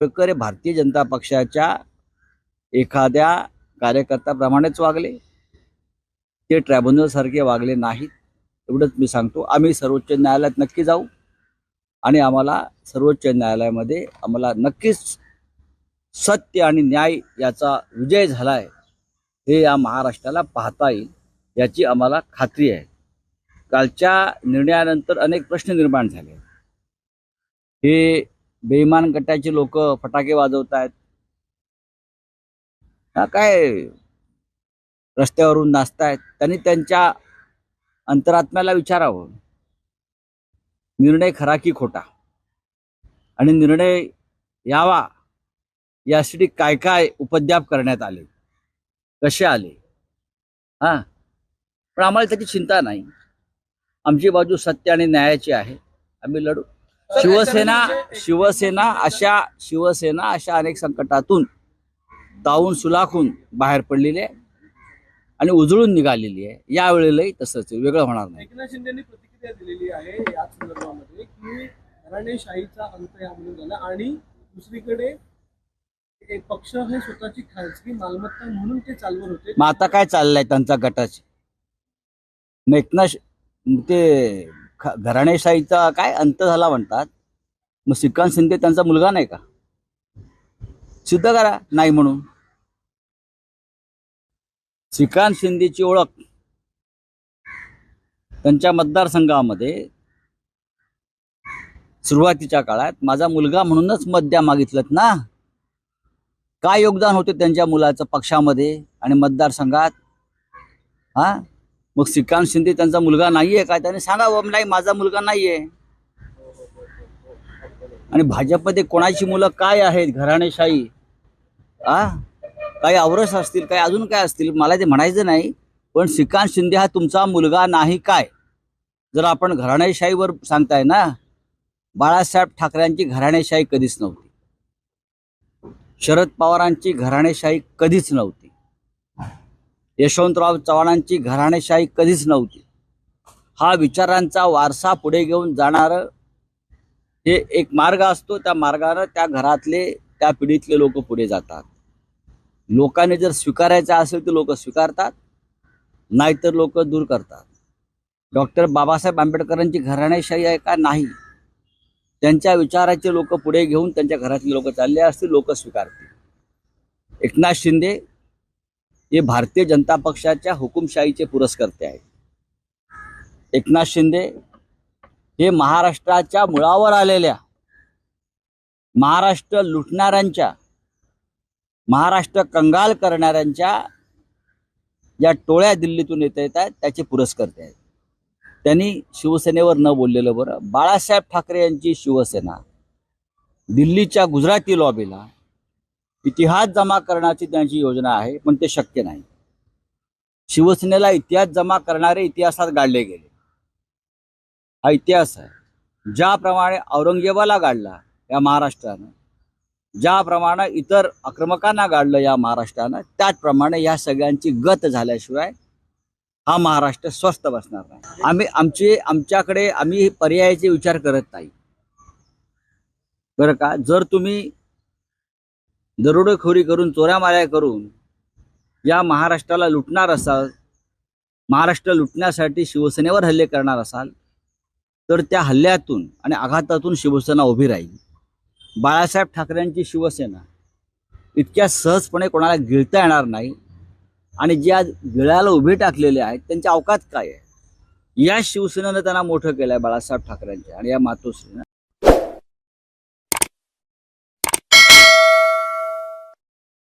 आंबेडकर हे भारतीय जनता पक्षाच्या एखाद्या कार्यकर्त्याप्रमाणेच वागले. ते ट्रायब्युनलसारखे वागले नाहीत एवढंच मी सांगतो. आम्ही सर्वोच्च न्यायालयात नक्की जाऊ आणि आम्हाला सर्वोच्च न्यायालयामध्ये आम्हाला नक्कीच सत्य आणि न्याय याचा विजय झालाय हे या महाराष्ट्राला पाहता येईल याची आम्हाला खात्री आहे. कालच्या निर्णयानंतर अनेक प्रश्न निर्माण झाले. हे बेईमान गटाचे लोक फटाके वाजवत आहेत काय रस्त्यावरून नाचतायत. त्यांनी त्यांच्या अंतरात्म्याला विचारावं. निर्णय खरा की खोटा? आणि निर्णय यावा. यासाठी काय काय उपद्याप करण्यात आले? कसे आले? हा? पण आम्हाला त्याची चिंता नाही. आमची बाजू सत्य आणि न्यायाची आहे. आम्ही लढू. शिवसेना शिवसेना अशा शिवसेना अशा अनेक संकटातून तावून सुलाखून बाहेर पडलेली आहे आणि उजळून निघालेली आहे. यावेळेलाही तसंच वेगळं होणार नाही. एकनाथ शिंदेनी प्रतिक्रिया दिलेली आहे याच संदर्भामध्ये की घराणेशाहीचा अंत यामध्ये झाला आणि दुसरीकडे एक पक्ष हे स्वतःची खाजगी मालमत्ता म्हणून ते चालवत होते. मग आता काय चाललंय त्यांचा गटाचे? मग एकनाथ ते ख- घराणेशाहीचा काय अंत झाला म्हणतात? मग श्रीकांत शिंदे त्यांचा मुलगा नाही का? सिद्ध करा नाही म्हणून. श्रीकांत शिंदेची ओळख त्यांच्या मतदारसंघामध्ये सुरुवातीच्या काळात माझा मुलगा म्हणूनच मत द्या मागितलं ना? काय योगदान होते त्यांच्या मुलाचं पक्षामध्ये आणि मतदारसंघात? हा? मग श्रीकांत शिंदे त्यांचा मुलगा नाहीये का? त्याने सांगावं नाही माझा मुलगा नाहीये. आणि भाजपमध्ये कोणाची मुलं काय आहेत? घराणेशाही. आ? काही आवरस असतील काही अजून काय असतील? मला ते म्हणायचं नाही पण श्रीकांत शिंदे हा तुमचा मुलगा नाही काय? जर आपण घराणेशाहीवर सांगताय ना बाळासाहेब ठाकरेंची घराणेशाही कधीच नव्हती. शरद पवारांची घराणेशाही कधीच नव्हती. यशवंतराव चव्हाणांची घराणेशाही कधीच नव्हती. हा विचारांचा वारसा पुढे घेऊन जाणारं हे एक मार्ग असतो. त्या मार्गानं त्या घरातले त्या पिढीतले लोक पुढे जातात. लोकांनी जर स्वीकारायचं असेल तर लोक स्वीकारतात नाहीतर लोक दूर करतात. डॉक्टर बाबासाहेब आंबेडकरांची घराणेशाही आहे का? नाही. त्यांच्या विचाराचे लोक पुढे घेऊन त्यांच्या घरातले लोक चालले असतील लोक स्वीकारतील. एकनाथ शिंदे हे भारतीय जनता पक्षाच्या हुकुमशाहीचे पुरस्कर्ते आहेत. एकनाथ शिंदे हे महाराष्ट्राच्या मुळावर आलेल्या महाराष्ट्र लुटणाऱ्यांच्या महाराष्ट्र कंगाल करणाऱ्यांच्या ज्या टोळ्या दिल्लीतून येत येत आहेत त्याचे पुरस्कर्ते आहेत. त्यांनी शिवसेनेवर न बोललेलं बरं. बाळासाहेब ठाकरे यांची शिवसेना दिल्लीच्या गुजराती लॉबीला इतिहास जमा करण्याची त्यांची योजना आहे पण ते शक्य नाही. शिवसेनेला इतिहास जमा करणारे इतिहासात गाडले गेले. हा इतिहास आहे. ज्याप्रमाणे औरंगजेबाला गाडला या महाराष्ट्रानं ज्याप्रमाणे इतर आक्रमकांना गाडलं या महाराष्ट्रानं त्याचप्रमाणे या सगळ्यांची गत झाल्याशिवाय हा महाराष्ट्र स्वस्थ बसणार नाही. आम्ही आमचे आमच्याकडे आम्ही पर्यायाचे विचार करत नाही. बरं का? जर तुम्ही दरोडेखोरी करून चोऱ्यामाऱ्या करून या महाराष्ट्राला लुटणार असाल महाराष्ट्र लुटण्यासाठी शिवसेनेवर हल्ले करणार असाल तर त्या हल्ल्यातून आणि आघातातून शिवसेना उभी राहील. बाळासाहेब ठाकरेंची शिवसेना इतक्या सहजपणे कोणाला गिळता येणार नाही आणि ज्या गिळायला उभे टाकलेले आहेत त्यांच्या अवकात काय आहे? या शिवसेनेनं त्यांना मोठं केलं आहे बाळासाहेब ठाकरेंच्या आणि या मातोश्रीनं.